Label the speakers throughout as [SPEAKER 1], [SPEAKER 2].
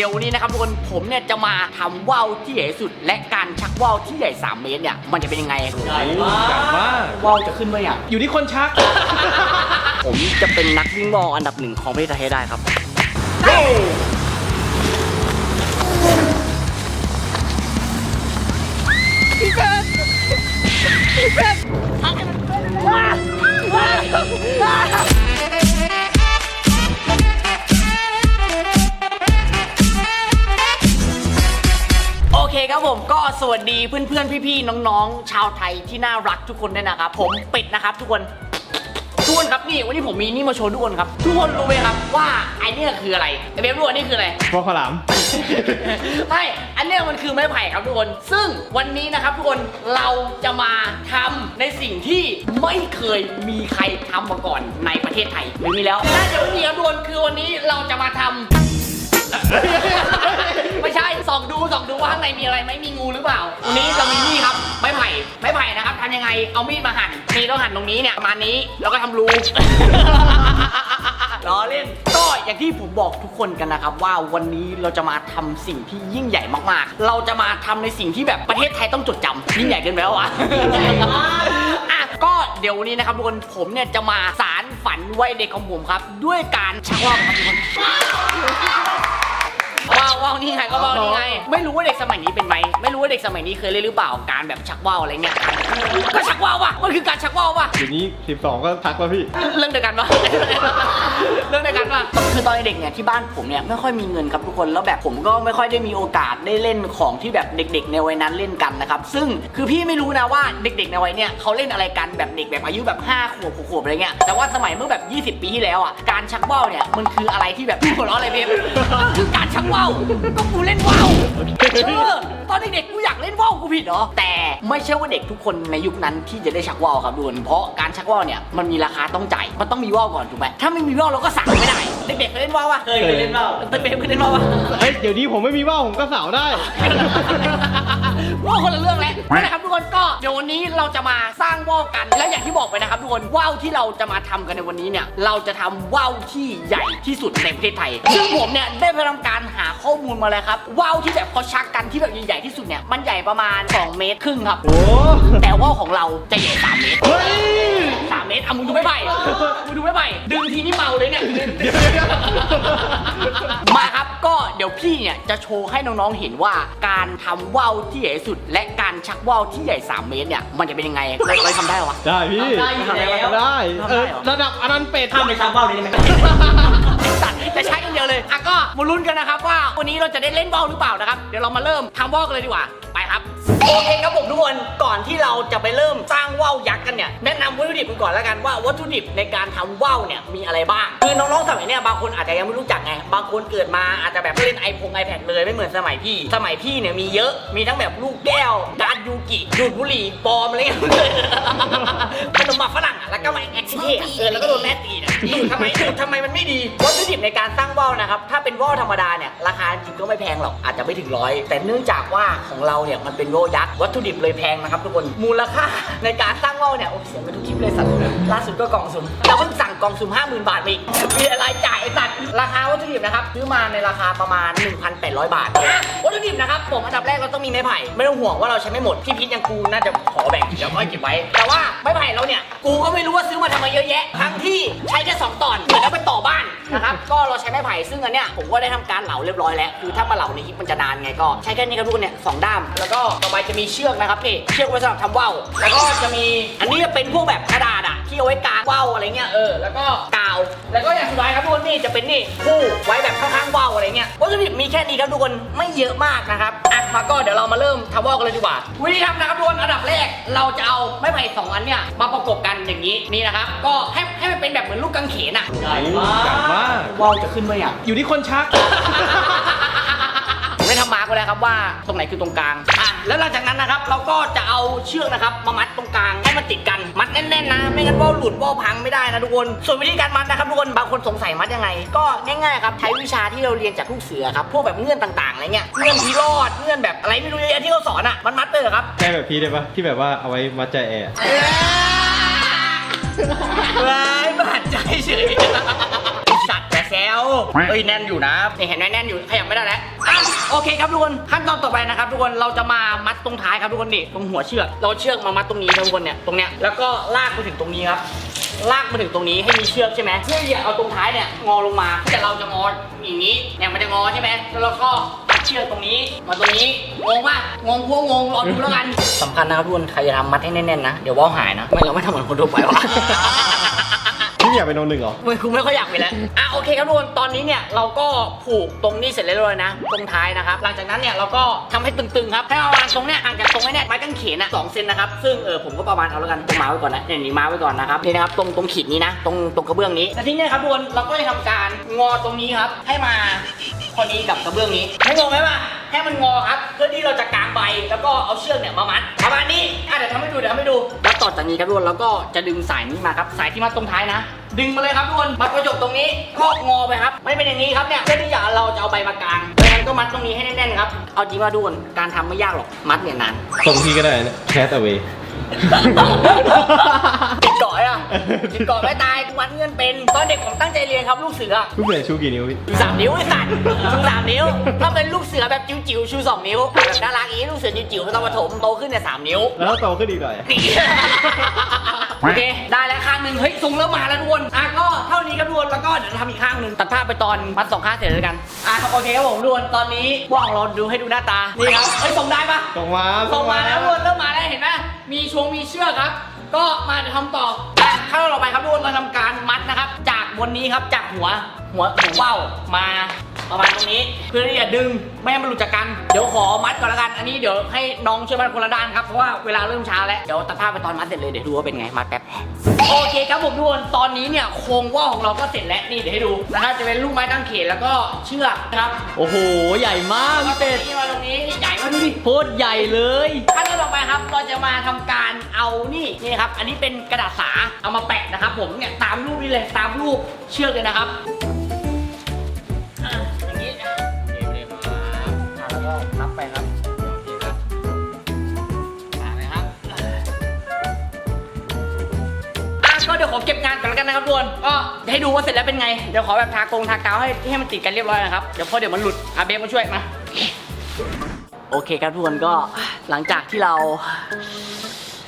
[SPEAKER 1] เดี๋ยววันนี้นะครับทุกคนผมเนี่ยจะมาทำว่าวที่ใหญ่ที่สุด และการชักว่าวที่ใหญ่ 3 เมตรเนี่ยมันจะเป็นยังไง
[SPEAKER 2] ใหญ่มาก
[SPEAKER 1] ว่าวจะขึ้นไหมอะ
[SPEAKER 2] อยู่ที่คนชัก
[SPEAKER 1] ผมจะเป็นนักวิ่งว่าวอันดับหนึ่งของประเทศไทยให้ได้ครับโสวัสดีเพื่อนๆ พี่ๆ น้องๆ ชาวไทยที่น่ารักทุกคนด้วยนะครับ ผมเป็ดนะครับทุกคนทุกคนครับนี่วันนี้ผมมีนี่มาโชว์ทุกคนครับ ทุกคนรู้ไหมครับว่าไอเนี่ยคืออะไรไอเบฟรู้ว่านี่คืออะไร
[SPEAKER 2] พวกข้าวหลาม
[SPEAKER 1] ไม่อันเนี้ยมันคือไม้ไผ่ครับทุกคน ซึ่งวันนี้นะครับทุกคนเราจะมาทำในสิ่งที่ไม่เคยมีใครทำมาก่อนในประเทศไทยไม่มีแล้วน่าจะไม่มีครับทุกคนคือวันนี้เราจะมาทำ ไม่ใช่ส่องดูส่องดูว่าข้างในมีอะไรไหมมีงูหรือเปล่าวันนี้เรามีนี่ครับไม้ไผ่ไม้ไผ่นะครับทำยังไงเอามีดมาหั่นมีต้องหั่นตรงนี้เนี่ยประมาณนี้แล้วก็ทำรู ล้อเล่นก็อย่างที่ผมบอกทุกคนกันนะครับ ว่าวันนี้เราจะมาทำสิ่งที่ยิ่งใหญ่มากๆ เราจะมาทำในสิ่งที่แบบประเทศไทยต้องจดจำยิ่งใหญ่เกินไปแล้ววะอะก็เดี๋ยววันนี้นะครับทุกคนผมเนี่ยจะมาสารฝันวัยเด็กของผมครับ ด้วยการชักว่าวครับทุกคน ว้าวว้าวนี่ไงก็ว้าวนี่ไง ไม่รู้ว่าเด็กสมัยนี้เป็นไหมไม่รู้ว่าเด็กสมัยนี้เคยเล่นหรือเปล่าการแบบชักว่าวอะไรเงี้ยก็ชักว่าวว่ะมันคือการชักว่าวว่ะ
[SPEAKER 2] เดี๋ยวนี้12ก็ทักแล้วพี่
[SPEAKER 1] เรื่องเดียวกันปะ คือตอนเด็กเนี่ยที่บ้านผมเนี่ยไม่ค่อยมีเงินครับทุกคนแล้วแบบผมก็ไม่ค่อยได้มีโอกาสได้เล่นของที่แบบเด็ก ๆ ในวัยนั้นเล่นกันนะครับซึ่งคือพี่ไม่รู้นะว่าเด็ก ๆ ในวัยเนี่ยเขาเล่นอะไรกันแบบเด็กแบบอายุแบบ5ขวบ6ขวบอะไรเงี้ยแต่ว่าสมัยเมื่อแบบ 20 ปีที่แล้วอะการชักว่าวเนี่ยมันคืออะไรที่แบบหัวเราะอะไรเบฟมันคือการชักว่าวก็กูเล่นว่าวเออตอนเด็กๆกูอยากเล่นว่าวกูผิดเหรอแต่ไม่ใช่ว่าเด็กทุกคนในยุคนั้นที่จะได้ชักว่าวครับทุกคนเพราะการชักว่าวเนี่ยมันมีราคาต้องจ่ายมันต้องมีว่าวก่อนถูกไหมถ้าไม่มีว่าวเราก็สั่งไม่ได้เด็กเคยเล่นว่าวปะ
[SPEAKER 2] เคยเคยเล่นว่าว
[SPEAKER 1] เด็กๆเคยเล่นว่าวปะ
[SPEAKER 2] เฮ้ยเดี๋ยวนี้ผมไม่มีว่าวผมก็สาวได้
[SPEAKER 1] ว่าวคนละเรื่องแล้วนะครับทุกคนก็เดี๋ยววันนี้เราจะมาสร้างว่าวกัน และอย่างที่บอกไปนะครับทุกคนว่าวที่เราจะมาทำกันในวันนี้เนี่ยเราจะทำว่าวที่ใหญ่ที่สุดในประเทศไทย ซึ่งผมเนี่ยได้ไปทำการหาข้อมูลมาแล้วครับว่าวที่แบบเขาชักกันที่แบบใหญ่ๆที่สุดเนี่ยมันใหญ่ประมาณ 2 เมตรครึ่งครับ
[SPEAKER 2] โอ้
[SPEAKER 1] แต่ว่าวของเราจะใหญ่3เมตร
[SPEAKER 2] เฮ้ย
[SPEAKER 1] สาม เมตรอะมึงดูไม่ไผ่มึงดูไม่ไผ่ดึงทีนี่เมาเลยเนี่ยมาครับก็เดี๋ยวพี่เนี่ยจะโชว์ให้น้องๆเห็นว่าการทำว่าวที่ใหญ่ที่สุด และการชักว่าวที่ใหญ่ 3 เมตรเนี่ยมันจะเป็นยังไงเราเราทำได้เหรอวะ
[SPEAKER 2] ได้พี่
[SPEAKER 1] ทำได้อยู่แล้ว
[SPEAKER 2] ได้
[SPEAKER 1] ทำ
[SPEAKER 2] เอ
[SPEAKER 1] ได้
[SPEAKER 2] อ
[SPEAKER 1] เหรอ
[SPEAKER 2] ระดับอนันต์เป็ด
[SPEAKER 3] ข้ามไปทำเบ้าเลยได้ไหม
[SPEAKER 1] ไอ้สัตว์จะใช้กันเดียวเลยอะก็มาลุ้นกันนะครับว่าวันนี้เราจะได้เล่นว่าวหรือเปล่านะครับ เดี๋ยวเรามาเริ่มทำว่าวกันเลยดีกว่า ไปครับโอเคครับผมทุกคนก่อนที่เราจะไปเริ่มสร้างว่าวยักษ์กันเนี่ยแนะนำวัตถุดิบกันก่อนแล้วกันว่าวัตถุดิบในการทำว่าวเนี่ยมีอะไรบ้างคือน้องๆสมัยเนี่ยบางคนอาจจะยังไม่รู้จักไงบางคนเกิดมาอาจจะแบบเล่นไอพงไอแพดเลยไม่เหมือนสมัยพี่ สมัยพี่เนี่ยมีเยอะมีทั้งแบบลูกแก้วการ์ดยูกิดูดบุหรี่ปลอมอะไรเงี้ยขนมหมากฝรั่งอะแล้วก็มาแอคซิเทตเออแล้วก็โดนแม่ตีนะดูดทำไมดูดทำไมมันไม่ดีวัตถุดิบในการสร้างว่าวนะครับถ้าเป็นว่าวธรรมดาเนี่ยราคาจริงก็ไม่แพงหรอกอาจจะไม่ถึงร้อยแต่เนื่องจากว่าของเราเนี่ยมันเป็นว่าวยักษ์วัตถุดิบเลยแพงนะครับทุกคนมูลค่าในการสร้างว่าวเนี่ยโอ้เสียงไปทุกคลิปเลยสัตว์ล่าสุดก็กล่องสุ่มเราเพิ่งสั่งกล่องสุ่ม50,000 บาทอีกมีอะไรจ่ายไอ้สัตว์ราคาวัตถุดิบนะครับซื้อมาในราคาประมาณ 1,800 บาทอะวั ตถุดิบนะครับผมอันดับแรกเราต้องมีไม้ไผ่ไม่ต้องห่วงว่าเราใช้ไม่หมดพี่พิษยังกูน่าจะขอแบ่งเดี๋ยวค่อยเก็บไว้แต่ว่าไม้ไผ่เราเนี่ยกูก็ไม่รู้ว่าซื้อมาทำไมเยอะแยะทั้งที่ใช้แค่สองตอนเหมือนเอาไปต่อบ้านนะครับก็เราใช้ไม้ไผ่ซึ่งอันเนี้ยผมก็ได้ทำการเหลาเรียบร้อยแล้วคือถ้ามาเหลาในคลิปมันจะนานไงก็ใช้แค่นี้ครับทุกคนเนี่ยสองด้ามแล้วก็ต่อไปจะมีเชือกนะครับนี่เชือกไว้สำหรับทำว่าวแล้วก็จะมีอันนี้จะเป็นพวกแบบกระดาษอะที่เอาไว้กางว่าวอะไรเงี้ยเออแล้วก็กาวแล้วก็อย่าง นนี่จะเป็นนี่คู่ไว้แบบข้างๆว่าวอะไรเงี้ยวัตถุดิบมีแค่นี้ครับทุกคนไม่เยอะมากนะครับอะมาก็เดี๋ยวเรามาเริ่มทำว่าวกันเลยดีกว่า วิธีทำนะครับทุกคนอันดับแรกเราจะเอาไม้ไผ่สองอันเนี่ยมาประกบกันอย่างนี้นี่นะครับ ก็ให้ให้มันเป็นแบบเหมือนลูกกังเขนอะ
[SPEAKER 2] ใหญ่มาก
[SPEAKER 1] ว่าวจะขึ้นไหมอะ
[SPEAKER 2] อยู่ที่คนชัก
[SPEAKER 1] ผมได้ทำมาร์กไว้แล้วครับว่าตรงไหนคือตรงกลางอะแล้วหลังจากนั้นนะครับเราก็จะเอาเชือกนะครับมามัดตรงกลางาวหลุดว่าวพังไม่ได้นะทุกคน ส่วนวิธีการมัดนะครับทุกคน บางคนสงสัยมัดยังไง ก็ง่ายๆครับ ใช้วิชาที่เราเรียนจากลูกเสือครับ พวกแบบเงื่อนต่างๆอะไรเงี้ย เงื่อนที่รอด เงื่อนแบบอะไรไม่รู้เยอะแยะที่เขาสอนอะ มันมัดไปเลยครับ
[SPEAKER 2] แค่แบบพี่ได้ปะที่แบบว่าเอาไว้มัดใจแอร์
[SPEAKER 1] ว้ายบาดใจเฉยไอ้สัตว์ แต่แซวเอ้ยแน่นอยู่นะนี่เห็นไหมแน่นอยู่ขยับไม่ได้แล้วโอเคครับทุกคนขั้นตอนต่อไปนะครับทุกคนเราจะมามัดตรงท้ายครับทุกคนนี่ตรงหัวเชือกเราเชือกมามัดตรงนี้ครับทุกคนเนี่ยตรงเนี้ยแล้วก็ลากไปถึงตรงนี้ครับลากมาถึงตรงนี้ให้มีเชือกใช่ไหมเพื่อที่จะเอาตรงท้ายเนี่ยงอลงมาแต่เราจะงออย่างนี้เนี่ยมันจะงอใช่ไหมแล้วเราก็ตัดเชือกตรงนี้มาตรงนี้งงป่ะงงพวกงงรอดูแล้วกันสำคัญนะครับทุกคนใครจะทำมัดให้แน่นๆนะเดี๋ยวว่าวหายนะไม่เราไม่ทำเหมือนคนทั่วไปวะ
[SPEAKER 2] พี่อยากเป็นโนหนึ่งเหรอ
[SPEAKER 1] มึงกูไม่ค่อยอยากไปแล้ว อะโอเคครับทุกคน ตอนนี้เนี่ยเราก็ผูกตรงนี้เสร็จเรียบร้อยนะ ตรงท้ายนะครับ หลังจากนั้นเนี่ยเราก็ทำให้ตึงๆครับ ให้เอาวางตรงเนี้ยห่างจากตรงนี้เนี่ยไม้กางเขนอะสองเซนนะครับ ซึ่งเออผมก็ประมาณเอาแล้วกันมาไว้ก่อนนะเนี่ยนี่มาไว้ก่อนนะครับ นี่นะครับตรงตรงขีดนี้นะ ตรงตรงกระเบื้องนี้แต่ทีนี้ครับทุกคนเราก็จะทำการงอตรงนี้ครับ ให้มาพอดีกับกระเบื้องนี้ให้งงไหมป่ะ ให้มันงอครับ เพื่อที่เราจะกางใบแล้วก็เอาเชือกเนี่ยมามัดประมาณนี้อะเดี๋ยวทำให้ดูเดี๋ยวทำให้ดูแล้วต่อจากนี้ครับทุกคนเราก็จะดึงสายนี้มาครับสายที่มัดตรงท้ายนะ ดึงมาเลยครับทุกคนมัดประจบตรงนี้ก็งอไปครับ ไม่เป็นอย่างนี้ครับเนี่ยเพื่อที่จะเราจะเอาใบมากางดังนั้นก็มัดตรงนี้ให้แน่นๆครับเอาจริงว่าทุกคนการทำไม่ยากหรอกมัดเนี่ยนาน
[SPEAKER 2] ตรงที่ก็ได้นะแคสเอาไว้
[SPEAKER 1] ติดเกาะอะติดเกาะไม่ตายกูมัดเงื่อนเป็น ตอนเด็กผมตั้งใจเรียนครับลูกเสือ
[SPEAKER 2] พี่เปลี่ยนชูกี่นิ้วพี่
[SPEAKER 1] ชูสามนิ้วไอ้สัตว์ชูสามนิ้ว ถ้าเป็นลูกเสือแบบจิ๋วๆชูสองนิ้วแบบน่ารักอย่างนี้ลูกเสือจิ๋วๆต้องประถมโตขึ้นเนี่ยสามนิ้ว
[SPEAKER 2] แล้วโตขึ้นอีกหน่อย
[SPEAKER 1] นี่โอเค ได้แล้วข้างหนึ่งเฮ้ยทรงเริ่มมาแล้วทุกคนอะก็เท่านี้ครับทุกคนแล้วก็เดี๋ยวทำอีกข้างหนึ่งตัดภาพไปตอนมัดสองข้างเสร็จแล้วกันอะโอเคครับผมทุกคนตอนนี้ว่างเราดูให้ดูหน้าตานี่ครับเฮ้ยส่งได้ปะ
[SPEAKER 2] ส่งมา
[SPEAKER 1] ส่งมาแล้วทุกคนเริ่มมาแล้วเห็นไหม มีชวงมีเชือกครับ ก็มาทำต่ออะขั้นตอนต่อไปครับทุกคนเราทำการมัดนะครับ จากบนนี้ครับจากหัวหัวหัวเบ้ามา ประมาณตรงนี้เพื่อที่จะดึงไม่ให้มันหลุดจากกัน เดี๋ยวขอมัดก่อนละกัน อันนี้เดี๋ยวให้น้องช่วยมัดคนละด้านครับ เพราะว่าเวลาเริ่มช้าแล้ว เดี๋ยวตัดภาพไปตอนมัดเสร็จเลย เดี๋ยวดูว่าเป็นไง มัดแป๊บ โอเคครับผมทุกคน ตอนนี้เนี่ยโครงว่าวของเราก็เสร็จแล้วนี่เดี๋ยวให้ดูนะครับ จะเป็นลูกไม้ตั้งเขนแล้วก็เชือกนะครับ
[SPEAKER 3] โอ้โห ใหญ่มาก
[SPEAKER 1] มา
[SPEAKER 3] พี่
[SPEAKER 1] ตร
[SPEAKER 3] เป็
[SPEAKER 1] ง
[SPEAKER 3] ด
[SPEAKER 1] นี้มาตรงนี้นี่ใหญ่มากดูดิ
[SPEAKER 3] โคตรใหญ่เลย
[SPEAKER 1] ขั้นตอนต่อไปครับ เราจะมาทำการเอานี่นี่ครับ อันนี้เป็นกระดาษสา เอามาแปะนะครับ ผมเนี่ยตามรูปนี้เลยตามรูปเชือกเลยนะครับ ก็นับไปครับ โอเคครับอะนะครับอะก็เดี๋ยวขอเก็บงานก่อนแล้วกันนะครับทุกคนก็ให้ดูว่าเสร็จแล้วเป็นไง เดี๋ยวขอแบบทากงทากาวให้ให้มันติดกันเรียบร้อยนะครับ เดี๋ยวพอเดี๋ยวมันหลุดอาเบฟมาช่วยมา โอเคครับทุกคนก็หลังจากที่เรา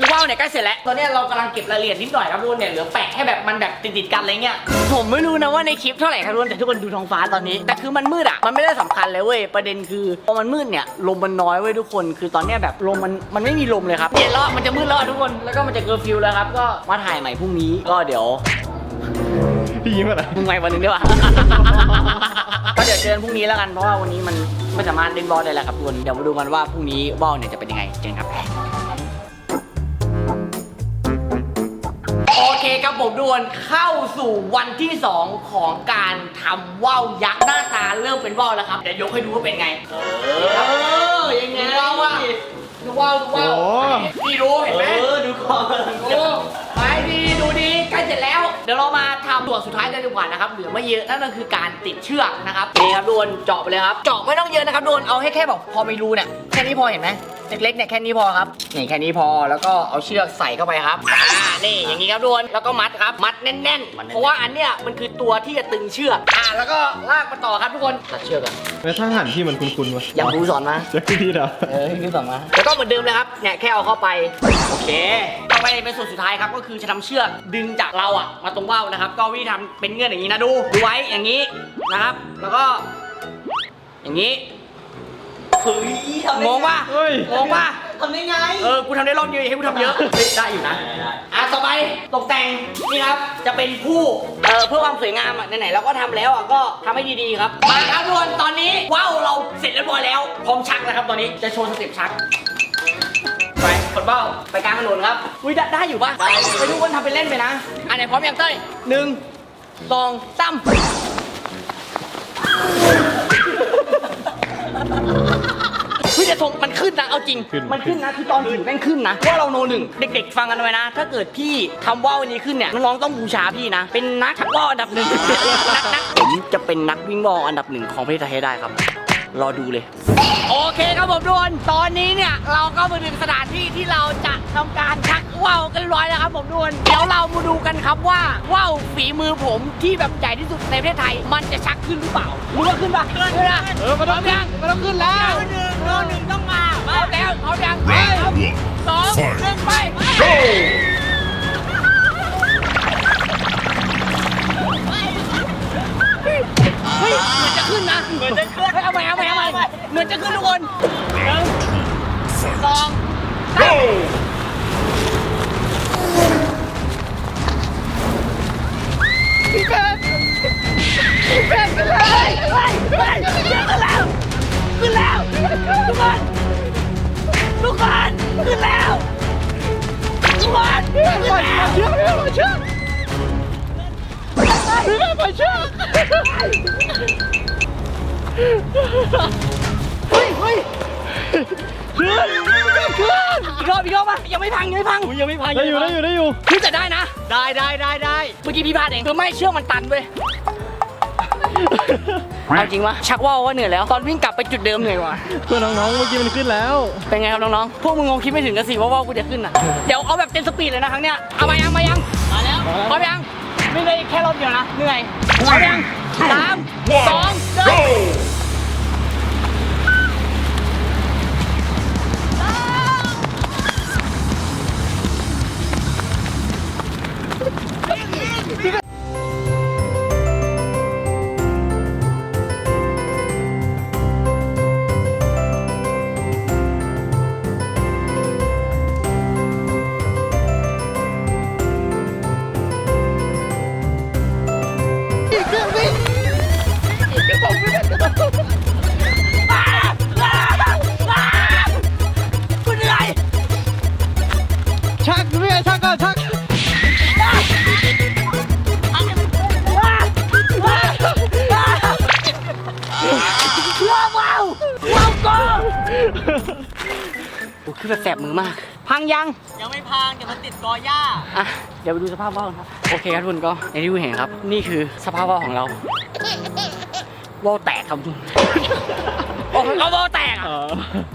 [SPEAKER 1] ลูกว่าวเนี่ยใกล้เสร็จแล้ว ตอนเนี้ยเรากำลังเก็บรายละเอียดนิดหน่อยครับทุกคนเนี่ยเหลือแปะให้แบบมันแบบติดๆกันอะไรเงี้ย ผมไม่รู้นะว่าในคลิปเท่าไหร่ครับทุกคนแต่ทุกคนดูท้องฟ้าตอนนี้ แต่คือมันมืดอะ มันไม่ได้สำคัญเลยเว้ย ประเด็นคือพอมันมืดเนี่ยลมมันน้อยเว้ยทุกคน คือตอนเนี้ยแบบลมมันมันไม่มีลมเลยครับเย็นแล้วมันจะมืดแล้วอะทุกคน แล้วก็มันจะเกอร์ฟิวแล้วครับ ก็มาถ่ายใหม่พรุ่งนี้ ก็เดี๋ยว
[SPEAKER 2] พี่ยิ้มอะไร
[SPEAKER 1] มึงไงวันหนึงดีกว่าก็เดี๋ยวเจอกันพรุ่งนี้แล้วกัน เพราะว่าวันนี้มันไม่สามารถเล่นบอลได้แล้วครับทุกคนเดี๋ยวมาดูกันว่าพรุ่งนี้บอลเนี่ยจะเป็นยังไงเจอกัน ผมทุกคนเข้าสู่วันที่ 2 ของการทำว่าวยักษ์หน้าตาเริ่มเป็นว่าวแล้วครับเดี๋ยวยกให้ดูว่าเป็นไง เออยังไงว่าวอะดูว่าวดูว่าว
[SPEAKER 2] โอ้
[SPEAKER 1] นี่ดูเห็นไหม
[SPEAKER 3] เออดูก่อน
[SPEAKER 1] โอ้ไปดีดูดีใกล้เสร็จแล้ว เดี๋ยวเรามาทำส่วนสุดท้ายกันดีกว่านะครับเหลือไม่เยอะนั่นก็คือการติดเชือกนะครับนี่ครับโดนเจาะไปเลยครับเจาะไม่ต้องเยอะนะครับโดนเอาให้แค่แบบพอไมีรูเนี่ยแค่นี้พอเห็นไหมเล็กๆเนี่ยแค่นี้พอครับนี่แค่นี้พอแล้วก็เอาเชือกใส่เข้าไปครับอ่านี่อย่างนี้ครับโดนแล้วก็มัดครับ มัดแน่นๆ เพราะว่าอันเนี้ยมันคือตัวที่จะตึงเชือกอ่าแล้วก็ลากมาต่อครับทุกคนตัดเชือกกัน
[SPEAKER 2] แล้วถ้าหันที่มันคุ้นๆวะ
[SPEAKER 1] อย่างครูสอนมา
[SPEAKER 2] จะพี่เหรอ
[SPEAKER 1] เออขึ้นสองมาแล้วก็เหมือนเดิมเลยครับ เนี่ยแค่เอาเข้าไป โอเค ต่อไปเป็นส่วนสุดท้ายครับ ก็คือจะทำเชือกดึงจากเราอะมาตรงว่าวนะครับ ก็วิธีทำเป็นเงื่อนอย่างนี้นะดู ดูไว้อย่างนี้นะครับ แล้วก็ อย่างนี้
[SPEAKER 3] เฮ้ยทำได้
[SPEAKER 1] งงป่ะ
[SPEAKER 2] เฮ้ย
[SPEAKER 1] งงป่ะ
[SPEAKER 3] ทำได้ไง
[SPEAKER 1] เออ กูทำได้รอบเดียวอย่าให้กูทำเยอะ เฮ้ยได้อยู่นะ อะต่อไปตกแต่งนี่ครับ จะเป็นผู้ เอ่อเพื่อความสวยงามอะไหนๆเราก็ทำแล้วอะก็ทำให้ดีๆครับ มาครับทุกคนตอนนี้ว้าวเราเสร็จเรียบร้อยแล้ว พร้อมชักนะครับ ตอนนี้จะโชว์สเต็ปชัก ไปกดเบ้าไปกลางถนนครับ อุ้ยได้ได้อยู่ป่ะได้ไปทุกคนทำเป็นเล่นไปนะ อันไหนพร้อมยังเต้ยหนึ่งสองสาม เฮ้ยแต่ทรงมันขึ้นนะเอาจริง
[SPEAKER 2] ขึ้น
[SPEAKER 1] มันขึ้นนะคือตอนถือแม่งขึ้นนะว่าเราโนหนึ่งเด็ก ๆ ฟังกันไว้นะ ถ้าเกิดพี่ทำว่าวอันนี้ขึ้นเนี่ยน้องๆต้องบูชาพี่นะ เป็นนักชักว่าวอันดับหนึ่งนักนักผมจะเป็นนักวิ่งว่าวอันดับหนึ่งของประเทศไทยให้ได้ครับ รอดูเลย โอเคครับผมทุกคนตอนนี้เนี่ยเราก็มาถึงสถานที่ที่เราจะทำการชักว่าวกันเรียบร้อยแล้วครับผมทุกคนเดี๋ยวเรามาดูกันครับว่าว่าวฝีมือผมที่แบบใหญ่ที่สุดในประเทศไทย มันจะชักขึ้นหรือเปล่ารู้ว่าขึ้นปะขึ้นนะเออมาต้องยังมาต้องขึ้นแล้วหนึ่ง โดนหนึ่งต้องมาเอาแล้วเอายังไปสองหนึ่งไปเฮ้ยเหมือนจะขึ้นนะเหมือนจะขึ้นเอาใหม่เอาใหม่เอาใหม่เหมือนจะขึ้นทุกคน พี่เบนมาเชื่อเฮ้ยเฮ้ยขึ้นขึ้นอีกรอบอีกรอบป่ะยังไม่พังยังไม่พังยังไม่พัง
[SPEAKER 2] ได้อยู่ได้อยู่ได้อยู่
[SPEAKER 1] ขึ้นแต่ได้นะ
[SPEAKER 3] ได้ได้ได้ได้
[SPEAKER 1] เมื่อกี้พี่พลาดเองคือไม่เชือกมันตันเว้ยเอาจริงวะชักว่าวว่าเหนื่อยแล้ว ตอนวิ่งกลับไปจุดเดิมเหนื่อยกว่า
[SPEAKER 2] เพื่อนน้องๆเมื่อกี้มันขึ้นแล้ว
[SPEAKER 1] เป็นไงครับน้องๆ พวกมึงคงคิดไม่ถึงกันสิว่าว่าวกูจะขึ้นอะ เดี๋ยวเอาแบบเต็มสปีดเลยนะครั้งเนี้ย เอามายังมายัง
[SPEAKER 3] มาแล้ว
[SPEAKER 1] พร้อมยัง ไม่ได้แค่รอบเดียวนะ เหนื่อยพร้อมยังสามสองหนึ่ง คือแบบแสบมือมาก พังยัง
[SPEAKER 3] ยังไม่พังเดี๋ยวมันติดกอหญ้า
[SPEAKER 1] อะ เดี๋ยวไปดูสภาพว่าวกันครับ โอเคครับทุกคนก็ในที่คุณเห็นครับ นี่คือสภาพว่าวของเราว่าวแตกครับทุกคน เอาว่าแตกอะ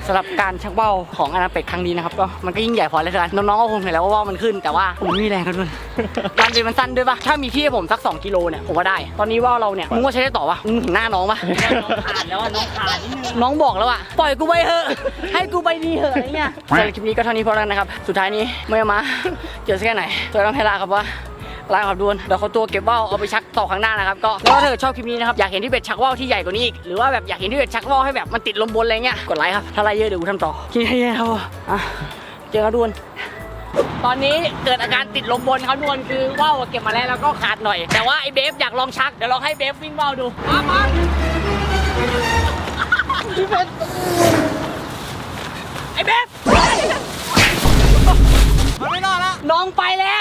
[SPEAKER 1] สำหรับการชักว่าวของอนาเป็ดครั้งนี้นะครับก็มันก็ยิ่งใหญ่พอแล้วกันน้องๆก็คงเห็นแล้วว่าว่าวมันขึ้นแต่ว่าผมมีแรงกันด้วยรันเป็นมันสั้นด้วยปะถ้ามีที่ให้ผมสัก 2 กิโลเนี่ยผมว่าได้ ตอนนี้ว่าวเราเนี่ยมึงว่าใช้ได้ต่อปะมึงเห็นหน้าน้องปะ
[SPEAKER 3] ขาดแล้วน้องขาดน้
[SPEAKER 1] องบอกแล้วอะปล่อยกูไปเถอะให้กูไปดีเถอะอะไรเงี้ยสำหรับคลิปนี้ก็เท่านี้พอแล้วนะครับสุดท้ายนี้ไม่อมาเจอสักแค่ไหนตัวต้องให้ลาครับว่า ลายความดวนเดี๋ยวเขาตัวเก็บว่าวเอาไปชักต่อข้างหน้านะครับก็แล้วถ้าเกิชอบคลิปนี้นะครับอยากเห็นที่เบ็ดชักว่าวที่ใหญ่กว่านี้อีกหรือว่าแบบอยากเห็นที่เบ็ดชักว่าวให้แบบมันติดลมบนอะไรเงี้ยกดไลค์ครับถ้าไลค์เยอะเดี๋ยวกูทำต่อกินให้เยอะครับอะเจอกันด้วนตอนนี้เกิดอาการติดลมบนครับดวนคือว่าวเก็บมาแล้วแล้วก็ขาดหน่อย แต่ว่าไอ้เบฟอยากลองชักเดี๋ยวลองให้เบฟวิ่งว่าวดูมามาไอ้เบฟมันไม่รอดละน้องไปแล้ว